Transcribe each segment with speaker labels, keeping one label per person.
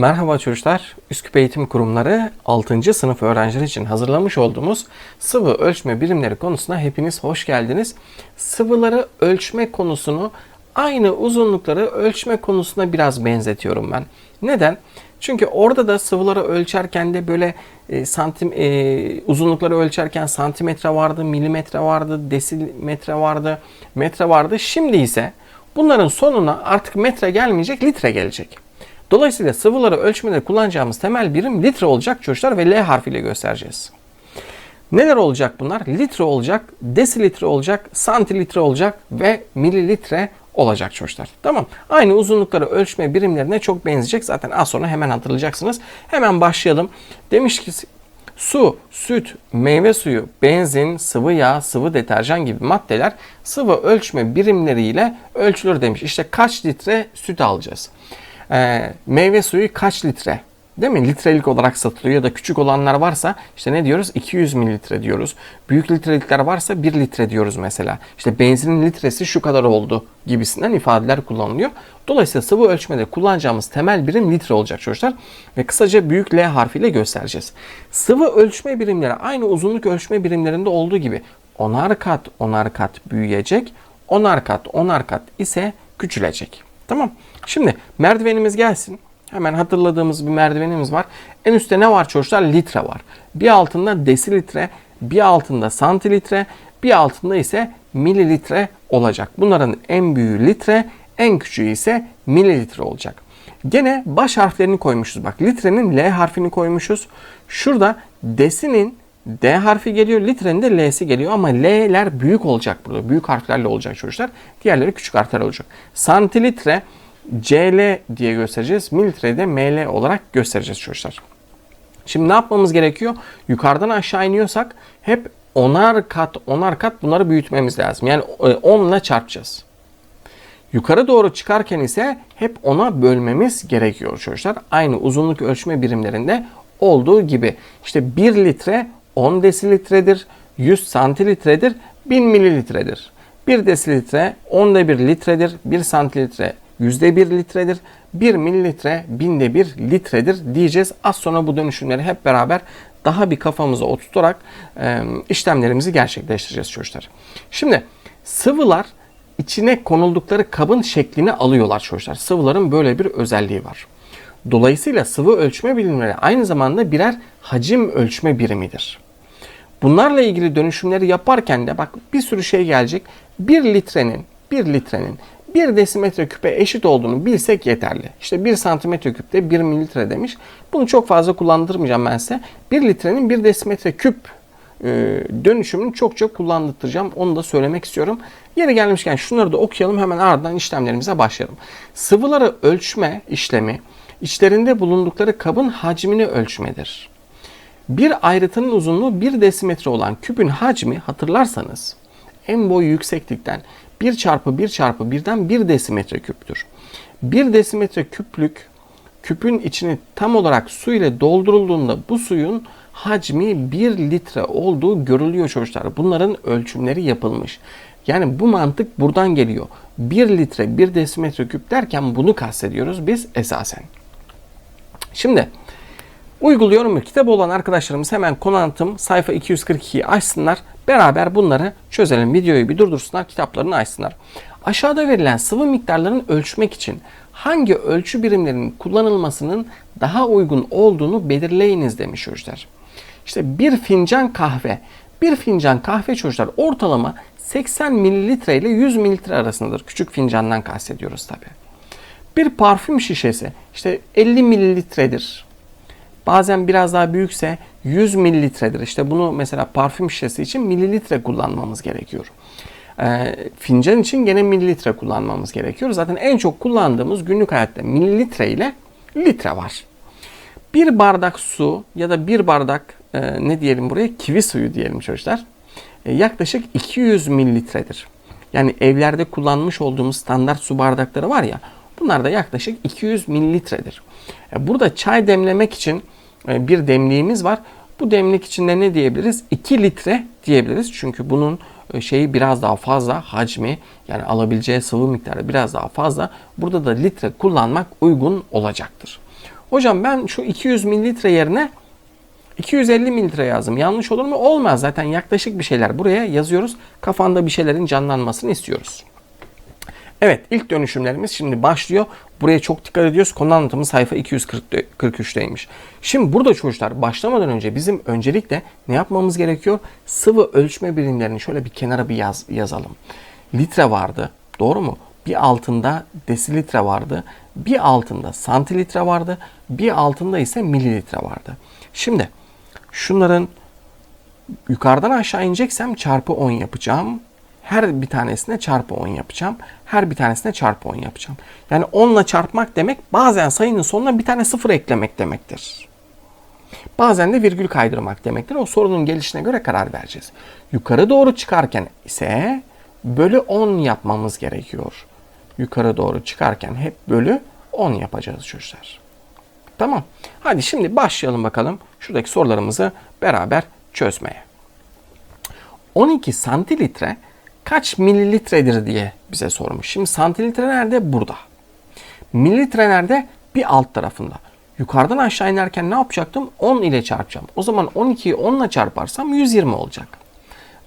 Speaker 1: Merhaba çocuklar. Üsküp Eğitim Kurumları 6. sınıf öğrencileri için hazırlamış olduğumuz sıvı ölçme birimleri konusuna hepiniz hoş geldiniz. Sıvıları ölçme konusunu aynı uzunlukları ölçme konusuna biraz benzetiyorum ben. Neden? Çünkü orada da sıvıları ölçerken de böyle e, santim e, uzunlukları ölçerken santimetre vardı, milimetre vardı, desimetre vardı, metre vardı. Şimdi ise bunların sonuna artık metre gelmeyecek, litre gelecek. Dolayısıyla sıvıları ölçmede kullanacağımız temel birim litre olacak çocuklar ve L harfiyle göstereceğiz. Neler olacak bunlar? Litre olacak, desilitre olacak, santilitre olacak ve mililitre olacak çocuklar. Tamam. Aynı uzunlukları ölçme birimlerine çok benzeyecek. Zaten az sonra hemen hatırlayacaksınız. Hemen başlayalım. Demiş ki su, süt, meyve suyu, benzin, sıvı yağ, sıvı deterjan gibi maddeler sıvı ölçme birimleriyle ölçülür demiş. İşte kaç litre süt alacağız? Ee, meyve suyu kaç litre? Değil mi? Litrelik olarak satılıyor ya da küçük olanlar varsa işte ne diyoruz? 200 mililitre diyoruz. Büyük litrelikler varsa 1 litre diyoruz mesela. İşte benzinin litresi şu kadar oldu gibisinden ifadeler kullanılıyor. Dolayısıyla sıvı ölçmede kullanacağımız temel birim litre olacak çocuklar. Ve kısaca büyük L harfiyle göstereceğiz. Sıvı ölçme birimleri aynı uzunluk ölçme birimlerinde olduğu gibi onar kat onar kat büyüyecek. Onar kat onar kat ise küçülecek. Tamam. Şimdi merdivenimiz gelsin. Hemen hatırladığımız bir merdivenimiz var. En üstte ne var çocuklar? Litre var. Bir altında desilitre, bir altında santilitre, bir altında ise mililitre olacak. Bunların en büyüğü litre, en küçüğü ise mililitre olacak. Gene baş harflerini koymuşuz. Bak litrenin L harfini koymuşuz. Şurada desinin D harfi geliyor, litrenin de L'si geliyor ama L'ler büyük olacak burada. Büyük harflerle olacak çocuklar. Diğerleri küçük harfler olacak. Santilitre CL diye göstereceğiz. Mililitre'de ML olarak göstereceğiz çocuklar. Şimdi ne yapmamız gerekiyor? Yukarıdan aşağı iniyorsak hep onar kat onar kat bunları büyütmemiz lazım. Yani 10 ile çarpacağız. Yukarı doğru çıkarken ise hep ona bölmemiz gerekiyor çocuklar. Aynı uzunluk ölçme birimlerinde olduğu gibi. İşte 1 litre 10 desilitredir, 100 santilitredir, 1000 mililitredir. 1 desilitre 10'da 1 litredir, 1 santililitre %1 litredir. 1 mililitre binde 1 litredir diyeceğiz. Az sonra bu dönüşümleri hep beraber daha bir kafamıza oturtarak e, işlemlerimizi gerçekleştireceğiz çocuklar. Şimdi sıvılar içine konuldukları kabın şeklini alıyorlar çocuklar. Sıvıların böyle bir özelliği var. Dolayısıyla sıvı ölçme birimleri aynı zamanda birer hacim ölçme birimidir. Bunlarla ilgili dönüşümleri yaparken de bak bir sürü şey gelecek. 1 litrenin 1 litrenin 1 desimetre küpe eşit olduğunu bilsek yeterli. İşte 1 santimetre küpte 1 mililitre demiş. Bunu çok fazla kullandırmayacağım ben size. 1 litrenin 1 desimetre küp e, dönüşümünü çok çok kullandıracağım. Onu da söylemek istiyorum. Yeri gelmişken şunları da okuyalım hemen ardından işlemlerimize başlayalım. Sıvıları ölçme işlemi içlerinde bulundukları kabın hacmini ölçmedir. Bir ayrıtının uzunluğu 1 desimetre olan küpün hacmi hatırlarsanız en boy yükseklikten 1 çarpı 1 çarpı 1'den 1 desimetre küptür. 1 desimetre küplük küpün içini tam olarak su ile doldurulduğunda bu suyun hacmi 1 litre olduğu görülüyor çocuklar. Bunların ölçümleri yapılmış. Yani bu mantık buradan geliyor. 1 litre 1 desimetre küp derken bunu kastediyoruz biz esasen. Şimdi uyguluyorum? Kitap olan arkadaşlarımız hemen konu anlatım sayfa 242'yi açsınlar. Beraber bunları çözelim. Videoyu bir durdursunlar, kitaplarını açsınlar. Aşağıda verilen sıvı miktarlarını ölçmek için hangi ölçü birimlerinin kullanılmasının daha uygun olduğunu belirleyiniz demiş çocuklar. İşte bir fincan kahve. Bir fincan kahve çocuklar ortalama 80 mililitre ile 100 mililitre arasındadır. Küçük fincandan kastediyoruz tabi. Bir parfüm şişesi işte 50 mililitredir. Bazen biraz daha büyükse 100 mililitredir. İşte bunu mesela parfüm şişesi için mililitre kullanmamız gerekiyor. E, fincan için gene mililitre kullanmamız gerekiyor. Zaten en çok kullandığımız günlük hayatta mililitre ile litre var. Bir bardak su ya da bir bardak e, ne diyelim buraya kivi suyu diyelim çocuklar. E, yaklaşık 200 mililitredir. Yani evlerde kullanmış olduğumuz standart su bardakları var ya bunlar da yaklaşık 200 mililitredir. E, burada çay demlemek için e, bir demliğimiz var. Bu demlik içinde ne diyebiliriz? 2 litre diyebiliriz. Çünkü bunun e, şeyi biraz daha fazla hacmi yani alabileceği sıvı miktarı biraz daha fazla. Burada da litre kullanmak uygun olacaktır. Hocam ben şu 200 mililitre yerine 250 mililitre yazdım. Yanlış olur mu? Olmaz. Zaten yaklaşık bir şeyler buraya yazıyoruz. Kafanda bir şeylerin canlanmasını istiyoruz. Evet ilk dönüşümlerimiz şimdi başlıyor. Buraya çok dikkat ediyoruz. Konu anlatımı sayfa 243'teymiş. Şimdi burada çocuklar başlamadan önce bizim öncelikle ne yapmamız gerekiyor? Sıvı ölçme birimlerini şöyle bir kenara bir yaz, yazalım. Litre vardı. Doğru mu? Bir altında desilitre vardı. Bir altında santilitre vardı. Bir altında ise mililitre vardı. Şimdi şunların yukarıdan aşağı ineceksem çarpı 10 yapacağım. Her bir tanesine çarpı 10 yapacağım. Her bir tanesine çarpı 10 yapacağım. Yani 10 ile çarpmak demek bazen sayının sonuna bir tane sıfır eklemek demektir. Bazen de virgül kaydırmak demektir. O sorunun gelişine göre karar vereceğiz. Yukarı doğru çıkarken ise bölü 10 yapmamız gerekiyor. Yukarı doğru çıkarken hep bölü 10 yapacağız çocuklar. Tamam. Hadi şimdi başlayalım bakalım şuradaki sorularımızı beraber çözmeye. 12 santilitre kaç mililitredir diye bize sormuş. Şimdi santilitre nerede? Burada. Mililitre nerede? Bir alt tarafında. Yukarıdan aşağı inerken ne yapacaktım? 10 ile çarpacağım. O zaman 12'yi 10 ile çarparsam 120 olacak.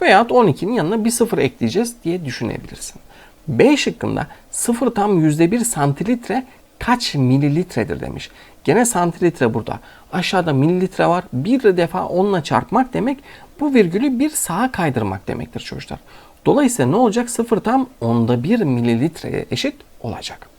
Speaker 1: Veyahut 12'nin yanına bir sıfır ekleyeceğiz diye düşünebilirsin. B şıkkında 0 tam %1 santilitre kaç mililitredir demiş. Gene santilitre burada. Aşağıda mililitre var. Bir defa 10 ile çarpmak demek bu virgülü bir sağa kaydırmak demektir çocuklar. Dolayısıyla ne olacak? 0 tam onda 1 mililitreye eşit olacak.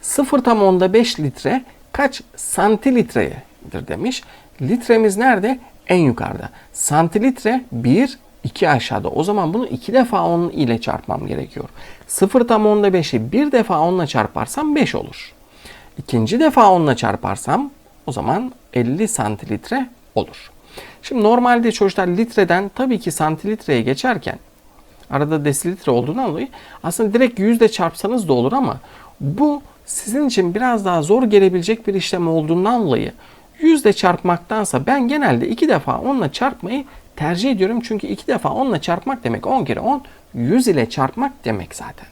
Speaker 1: 0 tam onda 5 litre kaç santilitredir demiş. Litremiz nerede? En yukarıda. Santilitre 1, 2 aşağıda. O zaman bunu 2 defa 10 ile çarpmam gerekiyor. 0 tam onda 5'i bir defa 10 ile çarparsam 5 olur. İkinci defa 10 ile çarparsam o zaman 50 santilitre olur. Şimdi normalde çocuklar litreden tabii ki santilitreye geçerken arada desilitre olduğundan dolayı aslında direkt yüzde çarpsanız da olur ama bu sizin için biraz daha zor gelebilecek bir işlem olduğundan dolayı yüzde çarpmaktansa ben genelde iki defa 10 ile çarpmayı tercih ediyorum. Çünkü iki defa 10 ile çarpmak demek 10 kere 10 100 ile çarpmak demek zaten.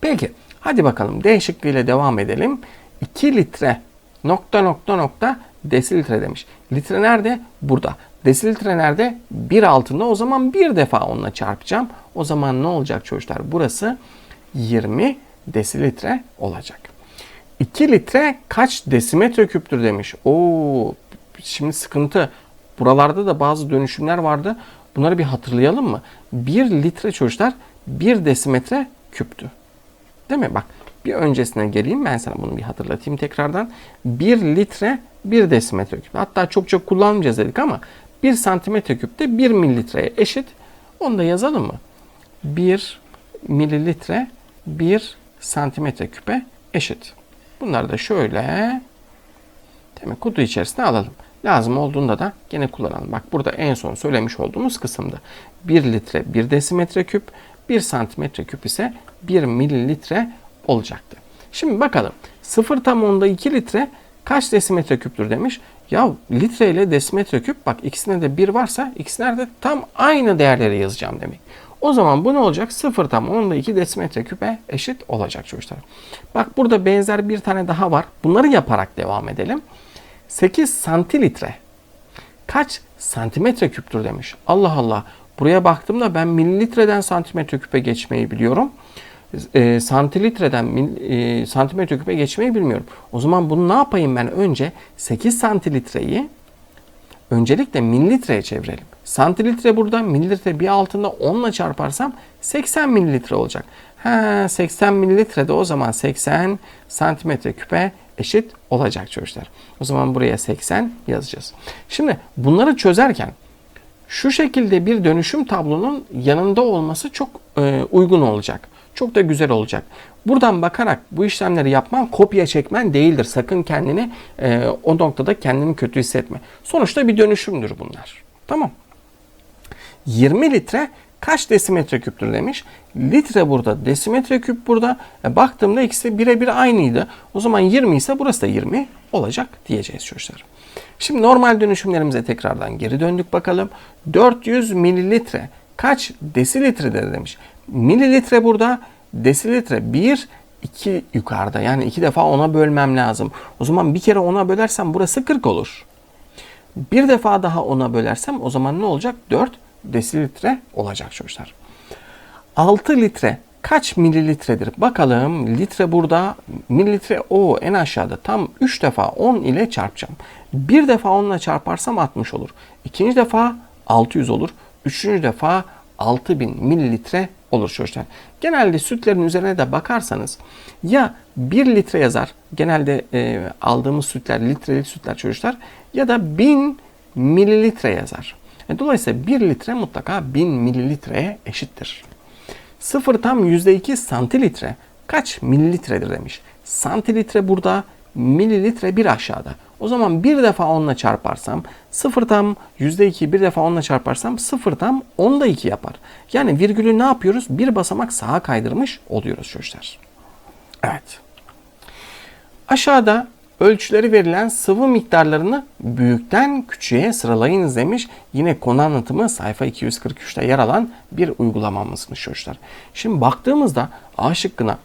Speaker 1: Peki hadi bakalım D şıkkı ile devam edelim. 2 litre nokta nokta nokta desilitre demiş. Litre nerede? Burada. Desilitre nerede? Bir altında. O zaman bir defa onunla çarpacağım. O zaman ne olacak çocuklar? Burası 20 desilitre olacak. 2 litre kaç desimetre küptür demiş. Oo, şimdi sıkıntı. Buralarda da bazı dönüşümler vardı. Bunları bir hatırlayalım mı? 1 litre çocuklar 1 desimetre küptü. Değil mi? Bak bir öncesine geleyim ben sana bunu bir hatırlatayım tekrardan. 1 litre 1 desimetre küp. Hatta çok çok kullanmayacağız dedik ama 1 santimetre küp de 1 mililitreye eşit. Onu da yazalım mı? 1 mililitre 1 santimetre küpe eşit. Bunları da şöyle demek kutu içerisine alalım. Lazım olduğunda da gene kullanalım. Bak burada en son söylemiş olduğumuz kısımda 1 litre 1 desimetre küp 1 santimetre küp ise 1 mililitre olacaktı. Şimdi bakalım 0 tam onda 2 litre kaç desimetre küptür demiş. Ya litre ile desimetre küp bak ikisinde de 1 varsa ikisine de tam aynı değerleri yazacağım demek. O zaman bu ne olacak? 0 tam onda 2 desimetre küpe eşit olacak çocuklar. Bak burada benzer bir tane daha var. Bunları yaparak devam edelim. 8 santilitre kaç santimetre küptür demiş. Allah Allah. Buraya baktığımda ben mililitreden santimetre küpe geçmeyi biliyorum. E, santilitreden e, santimetre küpe geçmeyi bilmiyorum. O zaman bunu ne yapayım ben? Önce 8 santilitreyi öncelikle mililitreye çevirelim. Santilitre burada, mililitre bir altında 10 ile çarparsam 80 mililitre olacak. Ha, 80 mililitre de o zaman 80 santimetre küpe eşit olacak çocuklar. O zaman buraya 80 yazacağız. Şimdi bunları çözerken şu şekilde bir dönüşüm tablonun yanında olması çok e, uygun olacak. Çok da güzel olacak. Buradan bakarak bu işlemleri yapman kopya çekmen değildir. Sakın kendini e, o noktada kendini kötü hissetme. Sonuçta bir dönüşümdür bunlar. Tamam. 20 litre kaç desimetre küptür demiş. Litre burada, desimetre küp burada. E, baktığımda ikisi birebir aynıydı. O zaman 20 ise burası da 20 olacak diyeceğiz çocuklar. Şimdi normal dönüşümlerimize tekrardan geri döndük bakalım. 400 mililitre kaç desilitredir demiş. Mililitre burada, desilitre 1, 2 yukarıda. Yani 2 defa 10'a bölmem lazım. O zaman bir kere 10'a bölersem burası 40 olur. Bir defa daha 10'a bölersem o zaman ne olacak? 4 desilitre olacak çocuklar. 6 litre kaç mililitredir? Bakalım litre burada mililitre o en aşağıda tam 3 defa 10 ile çarpacağım. Bir defa 10 ile çarparsam 60 olur. İkinci defa 600 olur. Üçüncü defa 6000 mililitre olur çocuklar. Genelde sütlerin üzerine de bakarsanız ya 1 litre yazar. Genelde e, aldığımız sütler litrelik sütler çocuklar ya da 1000 mililitre yazar. E, dolayısıyla 1 litre mutlaka 1000 mililitreye eşittir. 0 tam %2 santilitre kaç mililitredir demiş. Santilitre burada, mililitre bir aşağıda. O zaman bir defa 10 ile çarparsam 0 tam %2 bir defa 10 ile çarparsam 0 tam 10'da 2 yapar. Yani virgülü ne yapıyoruz? Bir basamak sağa kaydırmış oluyoruz çocuklar. Evet. Aşağıda ölçüleri verilen sıvı miktarlarını büyükten küçüğe sıralayınız demiş. Yine konu anlatımı sayfa 243'te yer alan bir uygulamamızmış çocuklar. Şimdi baktığımızda A şıkkına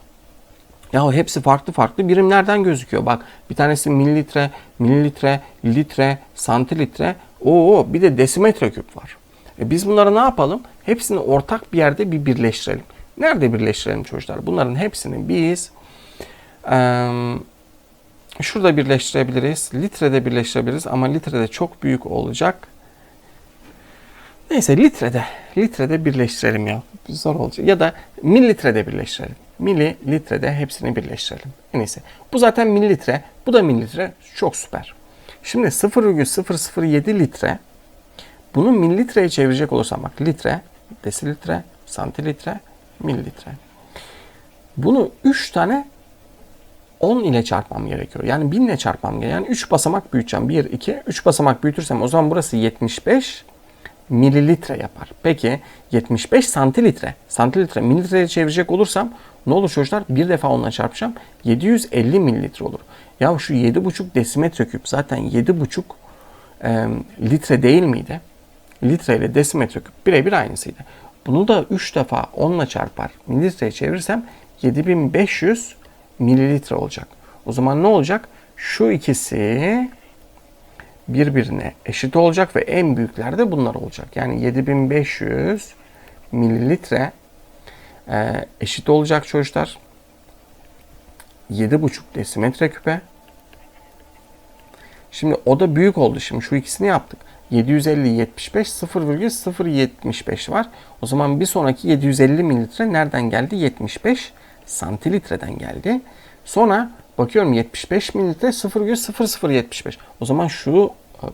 Speaker 1: ya hepsi farklı farklı birimlerden gözüküyor. Bak bir tanesi mililitre, mililitre, litre, santilitre. Oo bir de desimetre küp var. E biz bunları ne yapalım? Hepsini ortak bir yerde bir birleştirelim. Nerede birleştirelim çocuklar? Bunların hepsini biz e, şurada birleştirebiliriz. Litrede birleştirebiliriz ama litrede çok büyük olacak. Neyse litrede, litrede birleştirelim ya. Zor olacak. Ya da mililitrede birleştirelim. Mililitrede hepsini birleştirelim. En iyisi. Bu zaten mililitre. Bu da mililitre. Çok süper. Şimdi 0,007 litre bunu mililitreye çevirecek olursam bak litre, desilitre, santilitre, mililitre. Bunu 3 tane 10 ile çarpmam gerekiyor. Yani 1000 ile çarpmam gerekiyor. Yani 3 basamak büyüteceğim. 1, 2, 3 basamak büyütürsem o zaman burası 75 mililitre yapar. Peki 75 santilitre. Santilitre mililitreye çevirecek olursam ne olur çocuklar? Bir defa onunla çarpacağım. 750 mililitre olur. Ya şu 7,5 desimetre küp zaten 7,5 e, litre değil miydi? Litre ile desimetre küp birebir aynısıydı. Bunu da 3 defa 10 ile çarpar mililitreye çevirirsem 7500 mililitre olacak. O zaman ne olacak? Şu ikisi birbirine eşit olacak ve en büyükler de bunlar olacak. Yani 7500 mililitre e, eşit olacak çocuklar. 7,5 desimetre küpe. Şimdi o da büyük oldu. Şimdi şu ikisini yaptık. 750 75 0,075 var. O zaman bir sonraki 750 mililitre nereden geldi? 75 santilitreden geldi. Sonra bakıyorum 75 mililitre 0,0075. O zaman şu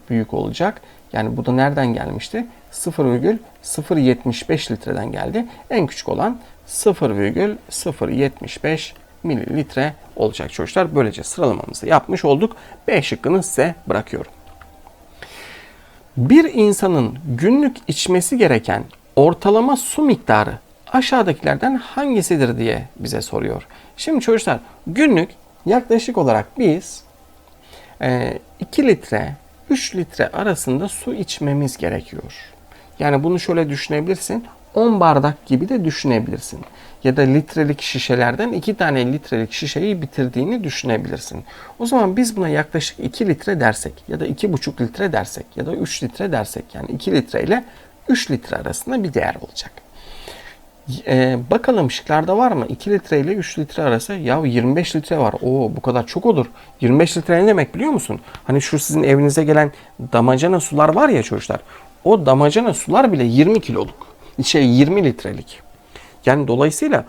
Speaker 1: büyük olacak. Yani bu da nereden gelmişti? 0,075 litreden geldi. En küçük olan 0,075 mililitre olacak çocuklar. Böylece sıralamamızı yapmış olduk. B şıkkını size bırakıyorum. Bir insanın günlük içmesi gereken ortalama su miktarı aşağıdakilerden hangisidir diye bize soruyor. Şimdi çocuklar günlük yaklaşık olarak biz 2 litre 3 litre arasında su içmemiz gerekiyor. Yani bunu şöyle düşünebilirsin. 10 bardak gibi de düşünebilirsin. Ya da litrelik şişelerden 2 tane litrelik şişeyi bitirdiğini düşünebilirsin. O zaman biz buna yaklaşık 2 litre dersek ya da 2,5 litre dersek ya da 3 litre dersek yani 2 litre ile 3 litre arasında bir değer olacak. Ee, bakalım şıklarda var mı? 2 litre ile 3 litre arası. Ya 25 litre var. Oo bu kadar çok olur. 25 litre ne demek biliyor musun? Hani şu sizin evinize gelen damacana sular var ya çocuklar. O damacana sular bile 20 kiloluk. Şey 20 litrelik. Yani dolayısıyla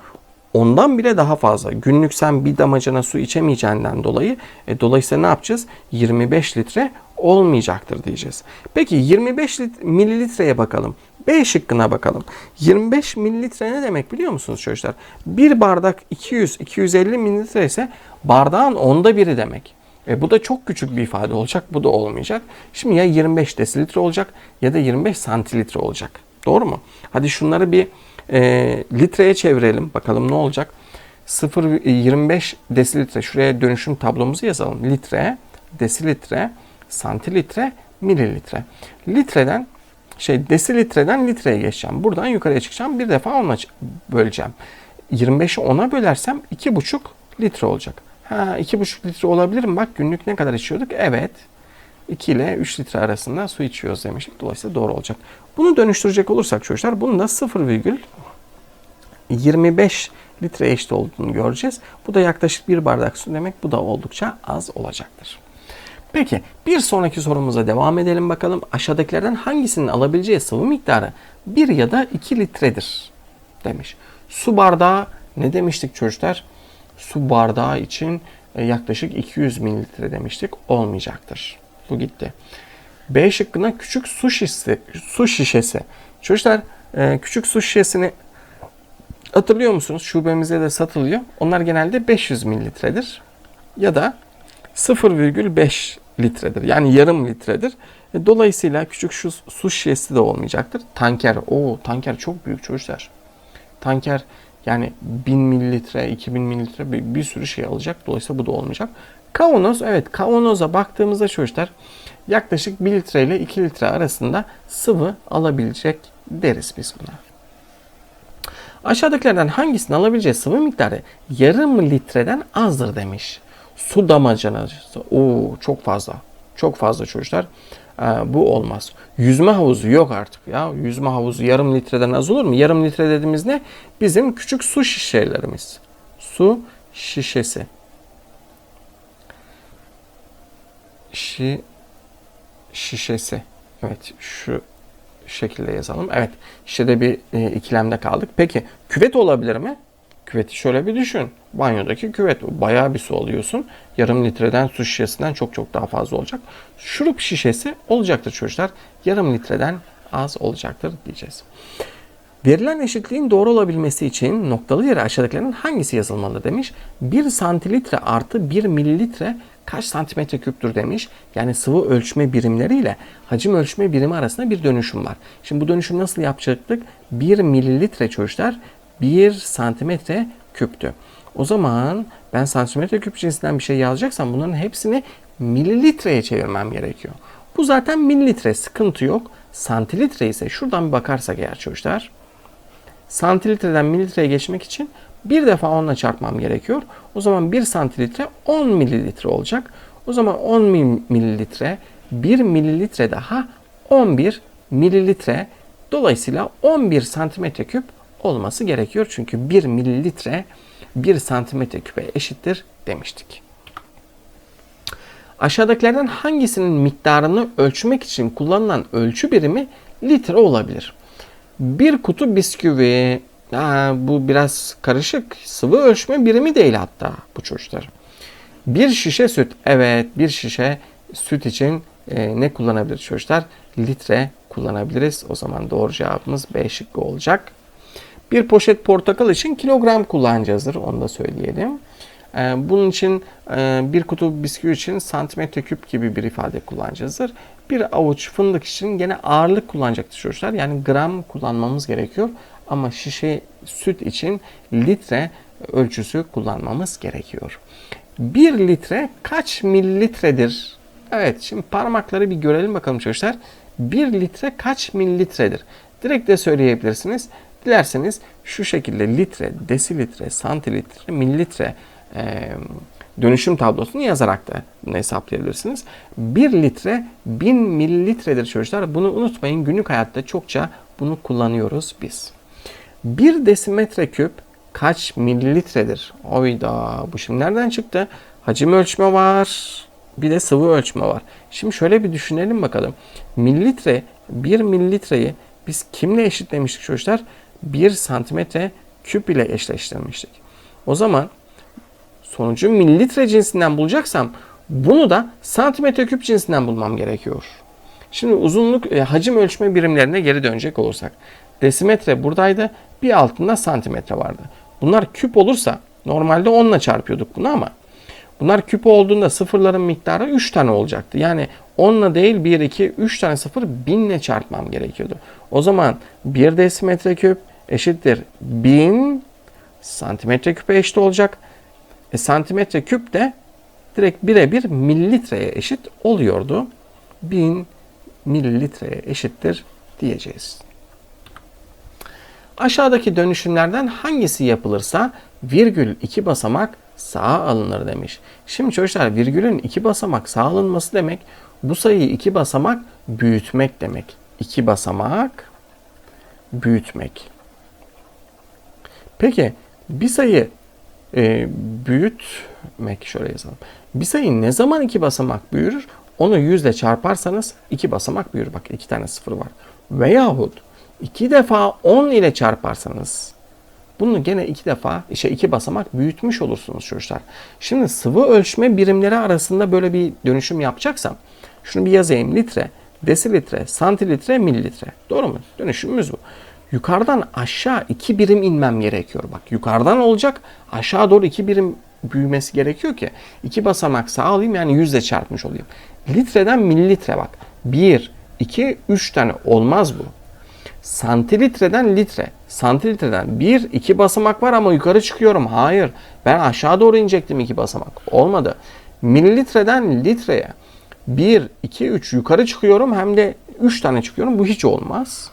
Speaker 1: ondan bile daha fazla. Günlük sen bir damacana su içemeyeceğinden dolayı e, dolayısıyla ne yapacağız? 25 litre olmayacaktır diyeceğiz. Peki 25 mililitreye bakalım. B şıkkına bakalım. 25 mililitre ne demek biliyor musunuz çocuklar? Bir bardak 200-250 mililitre ise bardağın onda biri demek. E bu da çok küçük bir ifade olacak. Bu da olmayacak. Şimdi ya 25 desilitre olacak ya da 25 santilitre olacak. Doğru mu? Hadi şunları bir e, litreye çevirelim. Bakalım ne olacak? 0,25 desilitre. Şuraya dönüşüm tablomuzu yazalım. Litre, desilitre, santilitre, mililitre. Litreden şey desilitreden litreye geçeceğim. Buradan yukarıya çıkacağım. Bir defa 10'a böleceğim. 25'i 10'a bölersem 2,5 litre olacak. Ha 2,5 litre olabilir mi? Bak günlük ne kadar içiyorduk? Evet. 2 ile 3 litre arasında su içiyoruz demiştik. Dolayısıyla doğru olacak. Bunu dönüştürecek olursak çocuklar bunun da 0,25 litre eşit olduğunu göreceğiz. Bu da yaklaşık bir bardak su demek. Bu da oldukça az olacaktır. Peki bir sonraki sorumuza devam edelim bakalım. Aşağıdakilerden hangisinin alabileceği sıvı miktarı 1 ya da 2 litredir demiş. Su bardağı ne demiştik çocuklar? Su bardağı için e, yaklaşık 200 mililitre demiştik. Olmayacaktır. Bu gitti. B şıkkına küçük su şişesi. Su şişesi. Çocuklar e, küçük su şişesini hatırlıyor musunuz? Şubemizde de satılıyor. Onlar genelde 500 mililitredir. Ya da 0,5 litredir. Yani yarım litredir. E, Dolayısıyla küçük şu su şişesi de olmayacaktır. Tanker. o tanker çok büyük çocuklar. Tanker yani 1000 mililitre, 2000 mililitre bir, bir sürü şey alacak. Dolayısıyla bu da olmayacak. Kavanoz, evet kavanoza baktığımızda çocuklar yaklaşık 1 litre ile 2 litre arasında sıvı alabilecek deriz biz buna. Aşağıdakilerden hangisini alabileceği sıvı miktarı yarım litreden azdır demiş. Su damacanası. Oo çok fazla. Çok fazla çocuklar. Ee, bu olmaz. Yüzme havuzu yok artık ya. Yüzme havuzu yarım litreden az olur mu? Yarım litre dediğimiz ne? Bizim küçük su şişelerimiz. Su şişesi. Şi şişesi. Evet şu şekilde yazalım. Evet şişede bir e, ikilemde kaldık. Peki küvet olabilir mi? Küveti şöyle bir düşün. Banyodaki küvet. Bayağı bir su alıyorsun. Yarım litreden su şişesinden çok çok daha fazla olacak. Şurup şişesi olacaktır çocuklar. Yarım litreden az olacaktır diyeceğiz. Verilen eşitliğin doğru olabilmesi için noktalı yere aşağıdakilerin hangisi yazılmalı demiş. 1 santilitre artı 1 mililitre kaç santimetre küptür demiş. Yani sıvı ölçme birimleriyle hacim ölçme birimi arasında bir dönüşüm var. Şimdi bu dönüşüm nasıl yapacaktık? 1 mililitre çocuklar 1 santimetre küptü. O zaman ben santimetre küp cinsinden bir şey yazacaksam bunların hepsini mililitreye çevirmem gerekiyor. Bu zaten mililitre sıkıntı yok. Santilitre ise şuradan bir bakarsak eğer çocuklar. Santilitreden mililitreye geçmek için bir defa onunla çarpmam gerekiyor. O zaman 1 santilitre 10 mililitre olacak. O zaman 10 mililitre 1 mililitre daha 11 mililitre. Dolayısıyla 11 santimetre küp olması gerekiyor. Çünkü 1 mililitre 1 santimetre küpe eşittir demiştik. Aşağıdakilerden hangisinin miktarını ölçmek için kullanılan ölçü birimi litre olabilir? Bir kutu bisküvi, ha, bu biraz karışık, sıvı ölçme birimi değil hatta bu çocuklar. Bir şişe süt, evet bir şişe süt için e, ne kullanabilir çocuklar? Litre kullanabiliriz. O zaman doğru cevabımız B şıkkı olacak. Bir poşet portakal için kilogram kullanacağızdır. Onu da söyleyelim. Ee, bunun için e, bir kutu bisküvi için santimetre küp gibi bir ifade kullanacağızdır. Bir avuç fındık için gene ağırlık kullanacaktır çocuklar. Yani gram kullanmamız gerekiyor. Ama şişe süt için litre ölçüsü kullanmamız gerekiyor. 1 litre kaç mililitredir? Evet şimdi parmakları bir görelim bakalım çocuklar. 1 litre kaç mililitredir? Direkt de söyleyebilirsiniz. Dilerseniz şu şekilde litre, desilitre, santilitre, mililitre e, dönüşüm tablosunu yazarak da bunu hesaplayabilirsiniz. 1 litre 1000 mililitredir çocuklar. Bunu unutmayın günlük hayatta çokça bunu kullanıyoruz biz. 1 desimetre küp kaç mililitredir? Oyda bu şimdi nereden çıktı? Hacim ölçme var. Bir de sıvı ölçme var. Şimdi şöyle bir düşünelim bakalım. Mililitre 1 mililitreyi biz kimle eşitlemiştik çocuklar? 1 santimetre küp ile eşleştirmiştik. O zaman sonucu mililitre cinsinden bulacaksam bunu da santimetre küp cinsinden bulmam gerekiyor. Şimdi uzunluk e, hacim ölçme birimlerine geri dönecek olursak. Desimetre buradaydı. Bir altında santimetre vardı. Bunlar küp olursa normalde 10 ile çarpıyorduk bunu ama bunlar küp olduğunda sıfırların miktarı 3 tane olacaktı. Yani 10 ile değil 1, 2, 3 tane sıfır 1000 ile çarpmam gerekiyordu. O zaman 1 desimetre küp eşittir 1000 santimetre küpe eşit olacak. E, santimetre küp de direkt birebir mililitreye eşit oluyordu. 1000 mililitreye eşittir diyeceğiz. Aşağıdaki dönüşümlerden hangisi yapılırsa virgül iki basamak sağa alınır demiş. Şimdi çocuklar virgülün iki basamak sağa alınması demek bu sayıyı iki basamak büyütmek demek. İki basamak büyütmek. Peki bir sayı e, büyütmek şöyle yazalım. Bir sayı ne zaman iki basamak büyür? Onu yüzle çarparsanız iki basamak büyür. Bak iki tane sıfır var. Veyahut iki defa 10 ile çarparsanız bunu gene iki defa işte iki basamak büyütmüş olursunuz çocuklar. Şimdi sıvı ölçme birimleri arasında böyle bir dönüşüm yapacaksam şunu bir yazayım. Litre, desilitre, santilitre, mililitre. Doğru mu? Dönüşümümüz bu. Yukarıdan aşağı iki birim inmem gerekiyor. Bak yukarıdan olacak aşağı doğru iki birim büyümesi gerekiyor ki iki basamak sağa alayım yani yüzle çarpmış olayım. Litreden mililitre bak. Bir, iki, üç tane olmaz bu. Santilitreden litre. Santilitreden bir, iki basamak var ama yukarı çıkıyorum. Hayır. Ben aşağı doğru inecektim iki basamak. Olmadı. Mililitreden litreye 1, 2, 3 yukarı çıkıyorum hem de 3 tane çıkıyorum. Bu hiç olmaz.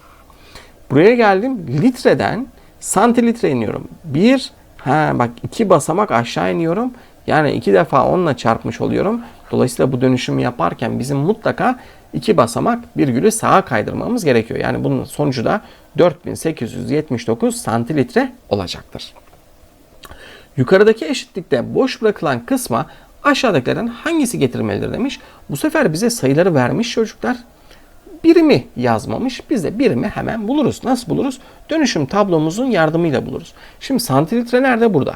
Speaker 1: Buraya geldim. Litreden santilitre iniyorum. 1, ha bak 2 basamak aşağı iniyorum. Yani 2 defa onunla çarpmış oluyorum. Dolayısıyla bu dönüşümü yaparken bizim mutlaka 2 basamak virgülü sağa kaydırmamız gerekiyor. Yani bunun sonucu da 4879 santilitre olacaktır. Yukarıdaki eşitlikte boş bırakılan kısma aşağıdakilerden hangisi getirilmelidir demiş. Bu sefer bize sayıları vermiş çocuklar. Birimi yazmamış. Biz de birimi hemen buluruz. Nasıl buluruz? Dönüşüm tablomuzun yardımıyla buluruz. Şimdi santilitre nerede? Burada.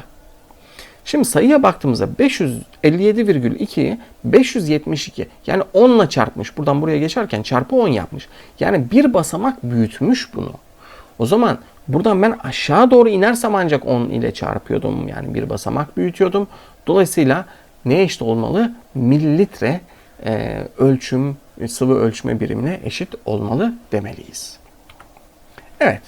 Speaker 1: Şimdi sayıya baktığımızda 557,2'yi 572 yani 10 ile çarpmış. Buradan buraya geçerken çarpı 10 yapmış. Yani bir basamak büyütmüş bunu. O zaman buradan ben aşağı doğru inersem ancak 10 ile çarpıyordum. Yani bir basamak büyütüyordum. Dolayısıyla ne eşit olmalı? Mililitre e, ölçüm, sıvı ölçme birimine eşit olmalı demeliyiz. Evet.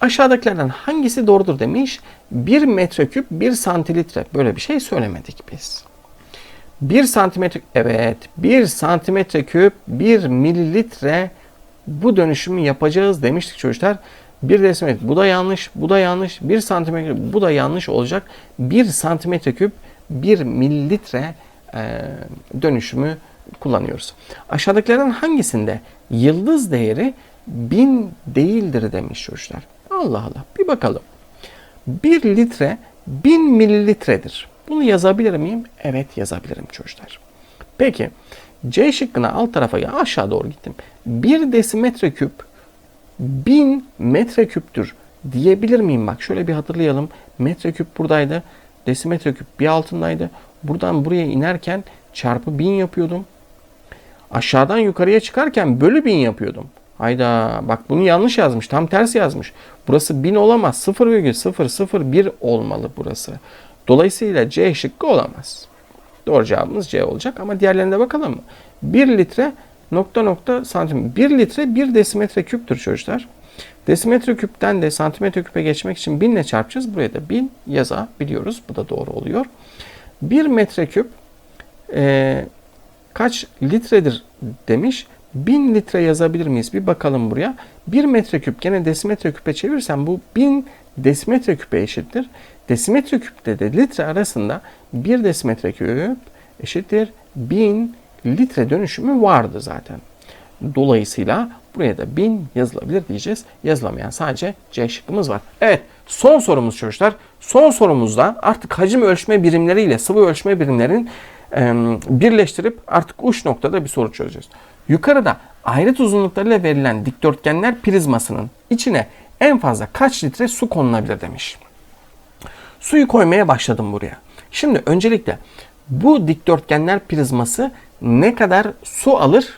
Speaker 1: Aşağıdakilerden hangisi doğrudur demiş. 1 metreküp 1 santilitre. Böyle bir şey söylemedik biz. 1 santimetre evet 1 santimetre küp 1 mililitre bu dönüşümü yapacağız demiştik çocuklar. 1 desimetre bu da yanlış bu da yanlış 1 santimetre bu da yanlış olacak. 1 santimetre küp 1 mililitre e, dönüşümü kullanıyoruz. Aşağıdakilerden hangisinde yıldız değeri 1000 değildir demiş çocuklar. Allah Allah bir bakalım. 1 litre 1000 mililitredir. Bunu yazabilir miyim? Evet yazabilirim çocuklar. Peki C şıkkına alt tarafa ya aşağı doğru gittim. 1 desimetre küp 1000 metreküptür diyebilir miyim? Bak şöyle bir hatırlayalım. Metreküp buradaydı. Desimetre küp bir altındaydı. Buradan buraya inerken çarpı 1000 yapıyordum. Aşağıdan yukarıya çıkarken bölü 1000 yapıyordum. Hayda bak bunu yanlış yazmış. Tam tersi yazmış. Burası 1000 olamaz. 0,001 olmalı burası. Dolayısıyla C şıkkı olamaz. Doğru cevabımız C olacak ama diğerlerine bakalım mı? 1 litre nokta nokta santim. 1 litre 1 desimetre küptür çocuklar. Desimetre küpten de santimetre küpe geçmek için 1000 ile çarpacağız. Buraya da 1000 yazabiliyoruz. Bu da doğru oluyor. 1 metreküp e, kaç litredir demiş. 1000 litre yazabilir miyiz? Bir bakalım buraya. 1 metreküp gene desimetre küpe çevirsem bu 1000 desimetre küpe eşittir. Desimetre küpte de litre arasında 1 desimetre küp eşittir 1000 litre dönüşümü vardı zaten. Dolayısıyla buraya da 1000 yazılabilir diyeceğiz. Yazılamayan sadece C şıkkımız var. Evet son sorumuz çocuklar. Son sorumuzda artık hacim ölçme birimleriyle sıvı ölçme birimlerin birleştirip artık uç noktada bir soru çözeceğiz. Yukarıda ayrıt uzunluklarıyla verilen dikdörtgenler prizmasının içine en fazla kaç litre su konulabilir demiş. Suyu koymaya başladım buraya. Şimdi öncelikle bu dikdörtgenler prizması ne kadar su alır?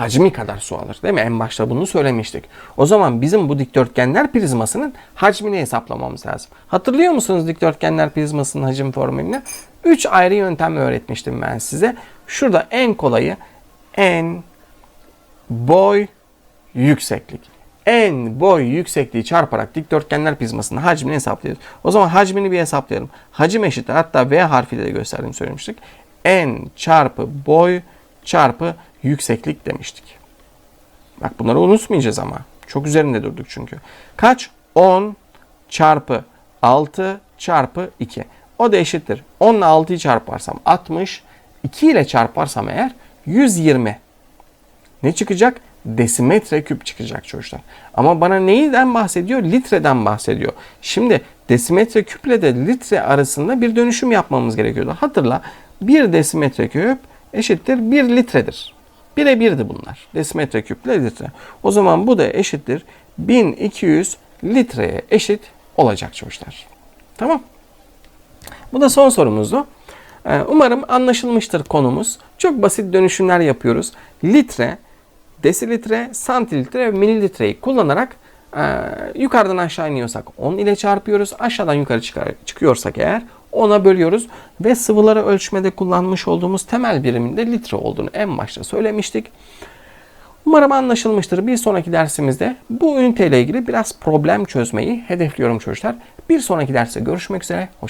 Speaker 1: Hacmi kadar su alır değil mi? En başta bunu söylemiştik. O zaman bizim bu dikdörtgenler prizmasının hacmini hesaplamamız lazım. Hatırlıyor musunuz dikdörtgenler prizmasının hacim formülünü? 3 ayrı yöntem öğretmiştim ben size. Şurada en kolayı en boy yükseklik. En boy yüksekliği çarparak dikdörtgenler prizmasının hacmini hesaplıyoruz. O zaman hacmini bir hesaplayalım. Hacim eşittir. Hatta V harfiyle de gösterdiğimi söylemiştik. En çarpı boy çarpı yükseklik demiştik. Bak bunları unutmayacağız ama. Çok üzerinde durduk çünkü. Kaç? 10 çarpı 6 çarpı 2. O da eşittir. 10 ile 6'yı çarparsam 60. 2 ile çarparsam eğer 120. Ne çıkacak? Desimetre küp çıkacak çocuklar. Ama bana neyden bahsediyor? Litreden bahsediyor. Şimdi desimetre küple de litre arasında bir dönüşüm yapmamız gerekiyordu. Hatırla 1 desimetre küp eşittir 1 litredir. Bire birdi bunlar. Desimetre küple litre. O zaman bu da eşittir 1200 litreye eşit olacak çocuklar. Tamam. Bu da son sorumuzdu. Ee, Umarım anlaşılmıştır konumuz. Çok basit dönüşümler yapıyoruz. Litre, desilitre, santilitre ve mililitreyi kullanarak e, yukarıdan aşağı iniyorsak 10 ile çarpıyoruz. Aşağıdan yukarı çıkıyorsak eğer 10'a bölüyoruz. Ve sıvıları ölçmede kullanmış olduğumuz temel biriminde litre olduğunu en başta söylemiştik. Umarım anlaşılmıştır. Bir sonraki dersimizde bu üniteyle ilgili biraz problem çözmeyi hedefliyorum çocuklar. Bir sonraki derste görüşmek üzere. Hoşçakalın.